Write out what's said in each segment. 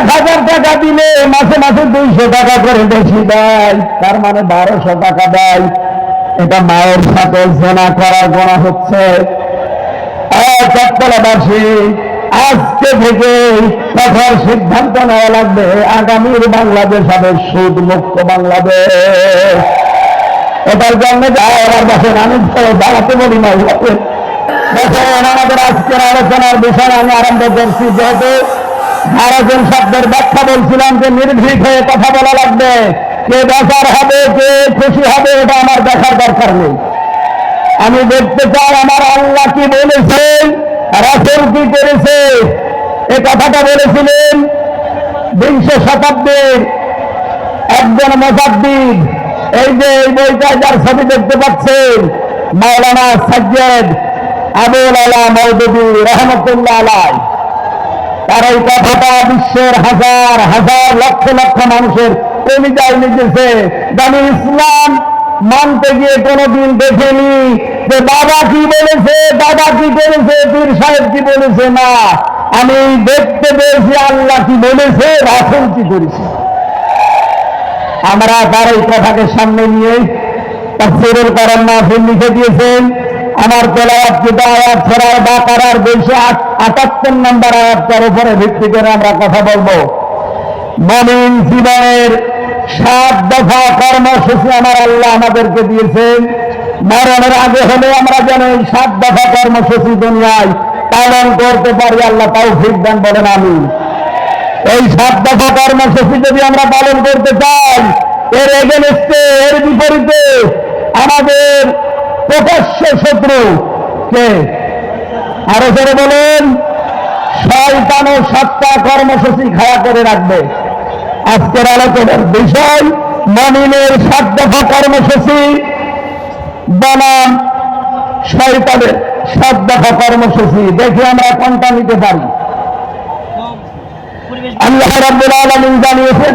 এক হাজার টাকা দিলে মাসে মাসে দুইশো টাকা করে বেশি দেয়। তার মানে বারোশো টাকা দেয়। এটা মায়ের সাথে জেনা করার গোনা হচ্ছে। আজকে থেকে কঠোর সিদ্ধান্ত নেওয়া লাগবে। আগামীর বাংলাদেশ হবে সুদ মুক্ত বাংলাদেশ এটার জন্য আমার বছর আমি দাঁড়াতে বলি না আমাদের আজকের আলোচনার বিষয় আমি আরম্ভ করছি, যেহেতু ভারতের শব্দের ব্যাখ্যা বলছিলাম যে নির্ভীক হয়ে কথা বলা লাগবে। কে বেকার হবে, কে খুশি হবে, এটা আমার দেখার দরকার নেই। আমি দেখতে চাই, আমার আল্লাহ কি বলেছেন? রাসুল কি করেছে? এ কথাটা বলেছিলেন বিংশ শতাব্দীর একজন মোসাদ্দিদ এই যে এই বইটা যার ছবি দেখতে পাচ্ছেন, মাওলানা সাজ্জেদ আবুল আলা মৌদুদি রহমতুল্লাহ আলাই তার এই কথাটা বিশ্বের হাজার হাজার লক্ষ লক্ষ মানুষের কবিতায় লিখেছে আমি ইসলাম মানতে গিয়ে কোনোদিন দেখেনি যে বাবা কি বলেছে, দাদা কি করেছে পীর সাহেব কি বলেছে না। আমি দেখতে পেয়েছি আল্লাহ কি বলেছে, রাসুল কি করেছে। আমরা তার এই কথাকে সামনে নিয়ে তাফসিরুল কারাম মাহফিল লিখে দিয়েছেন। আমার তেলাওয়াত কিতা আয়াত ছড়ার বা কারার দুইশো আটাত্তর নম্বর আয়াতটার উপরে ভিত্তি করে আমরা কথা বলব। মমিন জীবনের সাত দফা কর্মসূচি আমার আল্লাহ আমাদেরকে দিয়েছেন। মরণের আগে হলে আমরা যেন এই সাত দফা কর্মসূচি দুনিয়ায় পালন করতে পারি, আল্লাহ তাও ঠিক দেন বলেন আমি এই সাত দফা কর্মসূচি যদি আমরা পালন করতে চাই, এর এগেনস্টে, এর বিপরীতে আমাদের প্রকাশ্য শত্রু কে? আরও জোরে বলেন। শয়তান সাতটা কর্মসূচি খাড়া করে রাখবে। আজকের আলোচনার বিষয় মমিনের সাত দফা কর্মসূচি। বনাম শয়তানের সাত দফা কর্মসূচি। দেখি আমরা কোনটা নিতে পারি। আল্লাহ রাব্বুল আলামিন জানিয়েছেন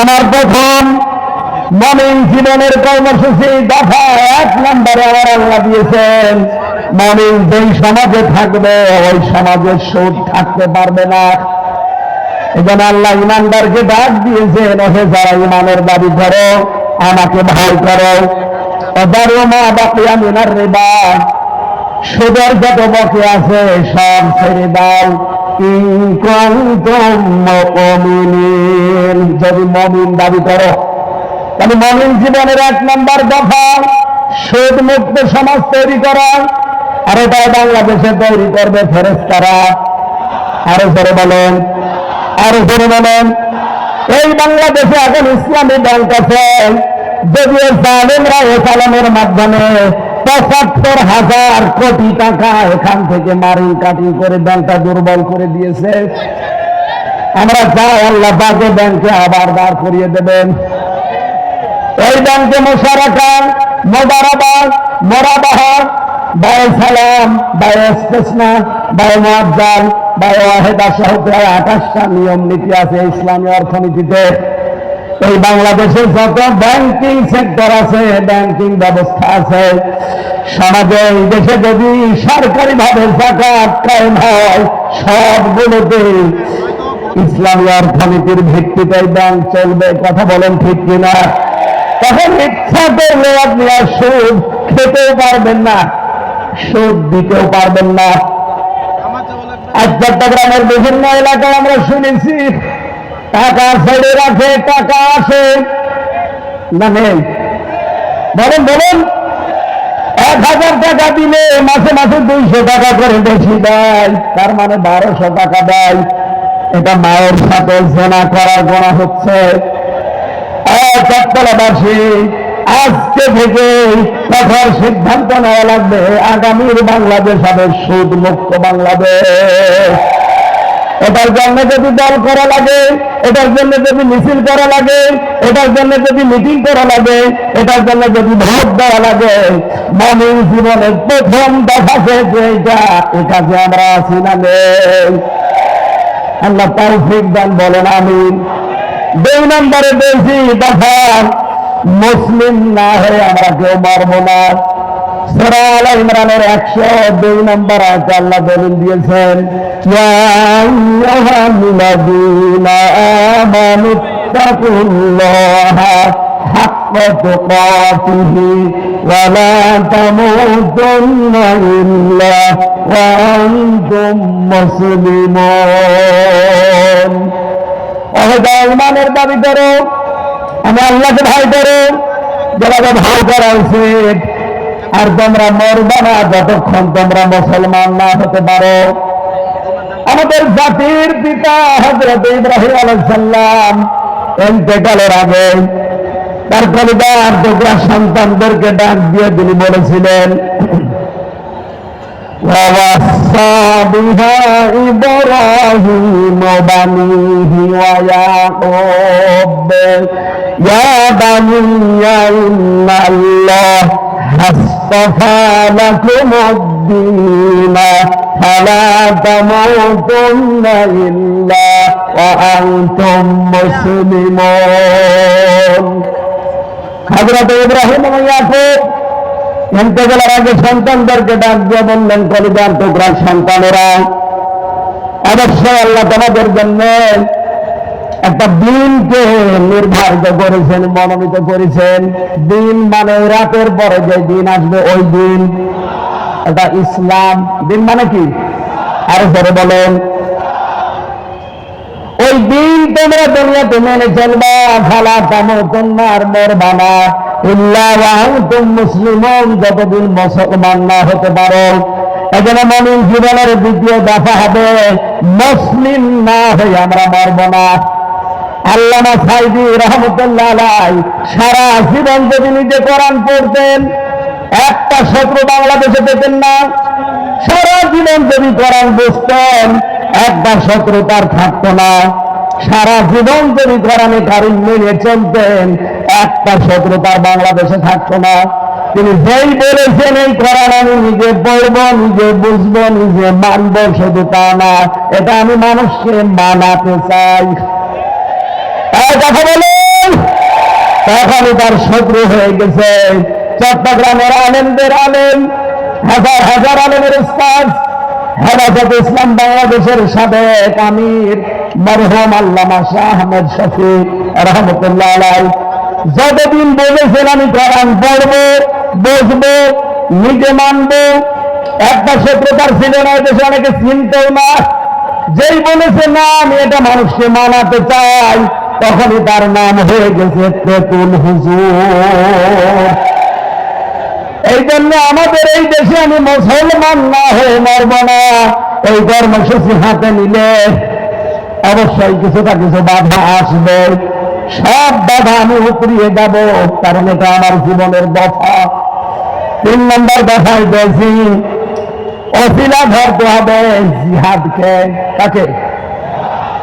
আমার প্রথম মমিন জীবনের কর্মসূচি দফা এক নম্বরে আমার আল্লাহ দিয়েছেন। মমিন যেই সমাজে থাকবে, ওই সমাজে সুদ থাকতে পারবে না। এজন্য আল্লাহ ইমানদারকে ডাক দিয়েছেন, ওহে যারা ইমানের দাবি করো, আমাকে ভয় করো। মা বাকি আমিনার রেবা। সুদের যত বকে আছে, সব ছেড়ে দাও। যদি মমিন দাবি করো, তাহলে মমিন জীবনের এক নম্বর দফা সুদ মুক্ত সমাজ তৈরি করা। আর এটা বাংলাদেশে তৈরি করবে ফেরেস্তারা আরও জোরে বলেন, আরও জোরে বলেন। এই বাংলাদেশে এখন ইসলামী ব্যাংক আছে যদিও জালেমরা ও সালামের মাধ্যমে পঁচাত্তর হাজার কোটি টাকা এখান থেকে মারিং কাটিং করে ব্যাংকটা দুর্বল করে দিয়েছে। আমরা চাই আল্লাহ বাজে ব্যাংকে আবার দাঁড় করিয়ে দেবেন। এই ব্যাংকে মোশারাকা মোবারাবাদ মোরাবাহা বায় সালাম, বায় ইস্তেসনা, বায় মুআজ্জাল বায় ওয়াহেদা সহ প্রায় আঠাশটা নিয়ম নীতি আছে ইসলামী অর্থনীতিতে। এই বাংলাদেশের যত ব্যাংকিং সেক্টর আছে ব্যাংকিং ব্যবস্থা আছে সমাজে এই দেশে যদি সরকারি ভাবে জাকাত কায়েম হয় সবগুলোতে ইসলামী অর্থনীতির ভিত্তিতে ব্যাংক চলবে। কথা বলেন ঠিক কিনা? তখন ইচ্ছা করলে আপনি আর সুদ খেতেও পারবেন না সুদ দিতেও পারবেন না। আজ চট্টগ্রামের বিভিন্ন এলাকায় আমরা শুনেছি টাকা ছেড়ে রাখে, টাকা আসে। না নেই বলেন, বলুন। এক হাজার টাকা দিলে মাসে মাসে দুইশো টাকা করে বেশি দেয়। তার মানে বারোশো টাকা দেয়। এটা মায়ের সাথে জেনা করার গোনা হচ্ছে। চট্টলাবাসী আজকে থেকে কঠোর সিদ্ধান্ত নেওয়া লাগবে, আগামীর বাংলাদেশ হবে সুদ মুক্ত বাংলাদেশ। এটার জন্য যদি দল করা লাগে, এটার জন্য যদি মিছিল করা লাগে, এটার জন্য যদি মিটিং করা লাগে, এটার জন্য যদি ভোট দেওয়া লাগে মমিন জীবনের প্রথম দেখা যে এটা। এ কাজে আমরা আছি না নেই। আল্লাহ তৌফিক দান বলেন আমি দুই নম্বরে বেশি দফা মুসলিম না হয়ে আমরা কেউ মারবো না। সূরা ইমরানের একশো দুই নম্বর আয়াতে আল্লাহ দলিল দিয়েছেন ইমানের দাবি করো, আমি আল্লাহকে ভয় করো, যেভাবে ভয় করা উচিত। আর তোমরা মরবা না, যতক্ষণ তোমরা মুসলমান না হতে পারো। আমাদের জাতির পিতা হজরত ইব্রাহিম আলাইসাল্লাম এতেকালের আগে তার পরিবার টুকরা সন্তানদেরকে ডাক দিয়ে তিনি বলেছিলেন ইব্রাহিম الله اصطفى لكم الدين فلا تموتن إلا وأنتم مسلمون حضرت إبراهيم ويعقوب ইন্তেকালের আগে সন্তানদেরকে ডাক দিয়ে বললেন কলিদার টুকরার সন্তানেরা অবশ্যই আল্লাহ তোমাদের জন্য একটা দিনকে নির্ধারিত করেছেন, মনোনীত করেছেন। দিন মানে রাতের পরে যে দিন আসবে, ওই দিন। এটা ইসলাম। দিন মানে কি? আরও পরে বলেন। ওই দিন তোমরা দুনিয়াতে মেনে চলবা। ফালা তামো তোমার মরবা না ইল্লাহুম মুসলিমন, যতদিন মুসলমান না হতে পারো। এজন্য মমিন জীবনের দ্বিতীয় দফা হবে, মুসলিম না হয়ে আমরা মরব না। আল্লামা সাইদি রহমতুল্লাহ আলাই সারা জীবন যদি নিজে কোরআন পড়তেন, একটা শত্রু বাংলাদেশে পেতেন না। সারা জীবন যদি কোরআন বুঝতেন একটা শত্রু তার থাকতো না। সারা জীবন যদি কোরআনে কারিম মেনে চলতেন, একটা শত্রু তার বাংলাদেশে থাকতো না। তিনি যেই বলেছেন এই কোরআন আমি নিজে পড়ব, নিজে বুঝব, নিজে মানব শুধু তা না। এটা আমি মানুষকে মানাতে চাই। কথা বলেন। তখনই তার শত্রু হয়ে গেছে। চট্টগ্রামের আলেমদের আলেম, হাজার হাজার আলেমের উস্তাদ, হেফাজত ইসলাম বাংলাদেশের সাবেক আমির মরহম আল্লামা শাহ আহমেদ শফি রহমতুল্লাহ যতদিন বলেছেন আমি কোরআন পড়ব বসবো নিজে মানবো একটা শত্রুতার ছিল না দেশে অনেকে চিনতেও না। যেই বলেছে না, আমি এটা মানুষকে মানাতে চাই। তখনই তার নাম হয়ে গেছে তেতুল হুজুর। এই জন্য আমাদের এই দেশে আমি মুসলমান না হয়ে মরব না। এই কর্মসূচি হাতে নিলে অবশ্যই কিছুটা কিছু বাধা আসবে। সব বাধা আমি উপরিয়ে যাব কারণ এটা আমার জীবনের দফা। তিন নম্বর দফায় বলছি অশিলা ধরতে হবে জিহাদকে। কাকে?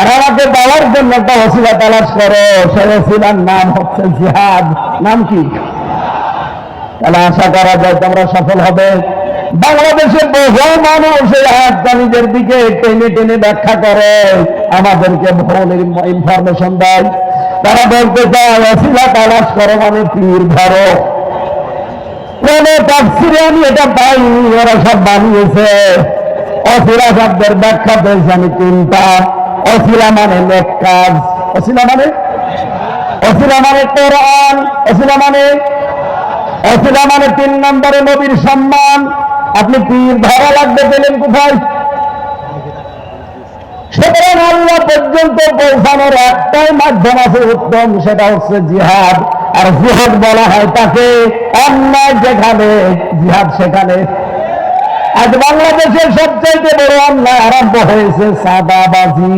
আর পাওয়ার জন্য একটা ওসিলা তালাশ করো। নাম হচ্ছে জিহাদ। নাম কি? তাহলে আশা করা যায় তোমরা সফল হবে। বাংলাদেশের বহু মানুষ এই নিজের দিকে টেনে টেনে ব্যাখ্যা করে। আমাদেরকে ভুল ইনফরমেশন দেয়। তারা বলতে চায় অসিলা তালাশ করো মানে পীর ধরো। কোন তাফসিরে আমি এটা পাইনি, ওরা সব বানিয়েছে। অসিলা শব্দের ব্যাখ্যা পেয়েছি আমি তিনটা। অসিলা মানে নেক কাজ। অসিলা মানে? অসিলা মানে কোরআন। অসিলা মানে? অসিলা মানে তিন নম্বরে নবীর সম্মান। আপনি পীর ধরা লাগবে পেলেন কোথায়? সুতরাং আল্লাহ পর্যন্ত পৌঁছানোর একটাই মাধ্যম আছে, উত্তম, সেটা হচ্ছে জিহাদ। আর জিহাদ বলা হয় তাকে অন্যায় যেখানে, জিহাদ সেখানে। আজ বাংলাদেশের সবচাইতে বড় অন্যায় আরম্ভ হয়েছে সাদাবাজি।